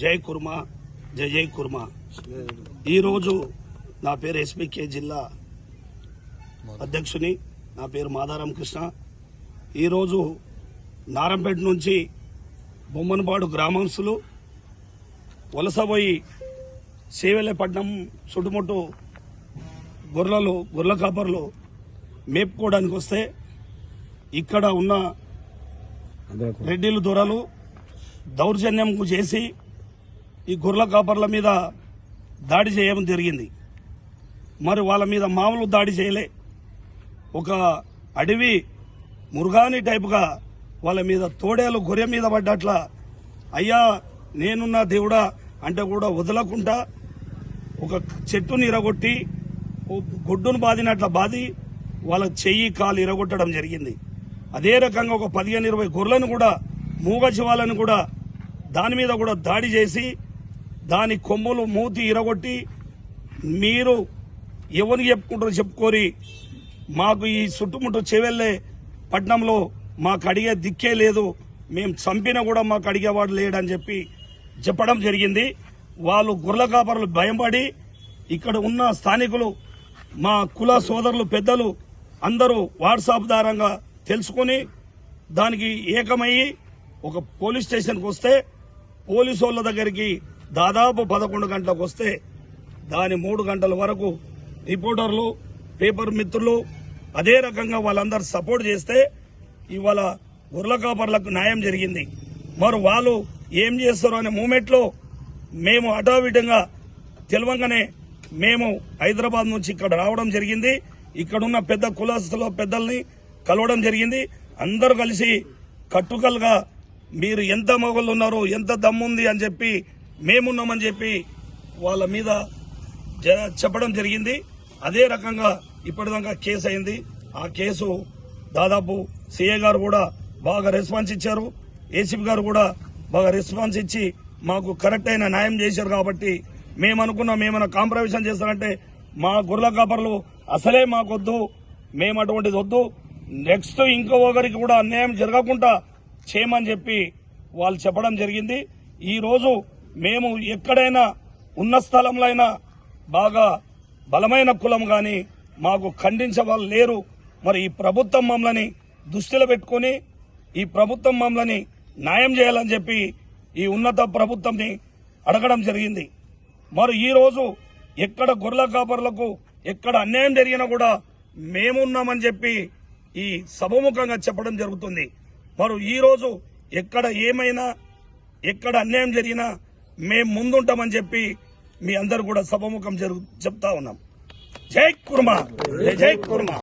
జై కుర్మా జై జై కుర్మా. ఈరోజు నా పేరు ఎస్పీకే జిల్లా అధ్యక్షుని నా పేరు మాదారం కృష్ణ. ఈరోజు నారంపేట నుంచి బొమ్మనపాడు గ్రామస్తులు వలసపోయి సేవెలపట్నం చుట్టుముట్టు గొర్రెలు గొర్రెల కాపర్లు మేపుకోవడానికి వస్తే ఇక్కడ ఉన్న రెడ్డిలు దొరలు దౌర్జన్యం చేసి ఈ గొర్రెల కాపర్ల మీద దాడి చేయడం జరిగింది. మరి వాళ్ళ మీద మామూలు దాడి చేయలే. ఒక అడవి మురుగాని టైపుగా వాళ్ళ మీద తోడేలు గొర్రె మీద పడ్డట్ల అయ్యా నేనున్న దేవుడా అంటే కూడా వదలకుండా ఒక చెట్టుని ఇరగొట్టి గొడ్డును బాదినట్ల బాది వాళ్ళ చెయ్యి కాలు ఇరగొట్టడం జరిగింది. అదే రకంగా ఒక పదిహేను ఇరవై గొర్రెలను కూడా మూగ శివాలను కూడా దాని మీద కూడా దాడి చేసి దాని కొమ్ములు మూతి ఇరగొట్టి మీరు ఎవరిని చెప్పుకుంటారో చెప్పుకోరి మాకు ఈ చుట్టుముట్టు చెవెళ్ళే పట్నంలో మాకు అడిగే దిక్కే లేదు. మేము చంపినా కూడా మాకు అడిగేవాడు లేడని చెప్పి చెప్పడం జరిగింది. వాళ్ళు గుర్ల కాపరులు భయపడి ఇక్కడ ఉన్న స్థానికులు మా కుల సోదరులు పెద్దలు అందరూ వాట్సాప్ ద్వారంగా తెలుసుకొని దానికి ఏకమయ్యి ఒక పోలీస్ స్టేషన్కి వస్తే పోలీసు వాళ్ళ దగ్గరికి దాదాపు పదకొండు గంటలకు వస్తే దాని మూడు గంటల వరకు రిపోర్టర్లు పేపర్ మిత్రులు అదే రకంగా వాళ్ళందరూ సపోర్ట్ చేస్తే ఇవాళ గుర్ల కాపర్లకు న్యాయం జరిగింది. మరి వాళ్ళు ఏం చేస్తారు అనే మూమెంట్లో మేము అటావిటంగా తెలివంగానే మేము హైదరాబాద్ నుంచి ఇక్కడ రావడం జరిగింది. ఇక్కడున్న పెద్ద కులస్తుల పెద్దల్ని కలవడం జరిగింది. అందరూ కలిసి కట్టుకలుగా మీరు ఎంత మొగలు ఉన్నారు ఎంత దమ్ముంది అని చెప్పి మేమున్నామని చెప్పి వాళ్ళ మీద జ- చెప్పడం జరిగింది. అదే రకంగా ఇప్పటిదాకా కేసు అయింది. ఆ కేసు దాదాపు సిఏ గారు కూడా బాగా రెస్పాన్స్ ఇచ్చారు. ఏసీపీ గారు కూడా బాగా రెస్పాన్స్ ఇచ్చి మాకు కరెక్ట్ అయిన న్యాయం చేశారు కాబట్టి మేము అనుకున్నాం ఏమైనా కాంప్రమైజేషన్ చేస్తారంటే మా గొర్రెల కాపర్లు అసలే మాకొద్దు మేము అటువంటిది వద్దు. నెక్స్ట్ ఇంకో ఒకరికి కూడా అన్యాయం జరగకుండా చేయమని చెప్పి వాళ్ళు చెప్పడం జరిగింది. ఈరోజు మేము ఎక్కడైనా ఉన్న స్థలంలో అయినా బాగా బలమైన కులం కానీ మాకు ఖండించే వాళ్ళు లేరు. మరి ఈ ప్రభుత్వం మమ్మల్ని దృష్టిలో పెట్టుకొని ఈ ప్రభుత్వం మమ్మల్ని న్యాయం చేయాలని చెప్పి ఈ ఉన్నత ప్రభుత్వంని అడగడం జరిగింది. మరి ఈరోజు ఎక్కడ గొర్రెల కాపర్లకు ఎక్కడ అన్యాయం జరిగినా కూడా మేమున్నామని చెప్పి ఈ సభముఖంగా చెప్పడం జరుగుతుంది. మరి ఈరోజు ఎక్కడ ఏమైనా ఎక్కడ అన్యాయం జరిగినా మేము ముందుంటామని చెప్పి మీ అందరు కూడా సభముఖం జరుగు చెప్తా ఉన్నాం. జై కుర్మా. జై జై కుర్మా.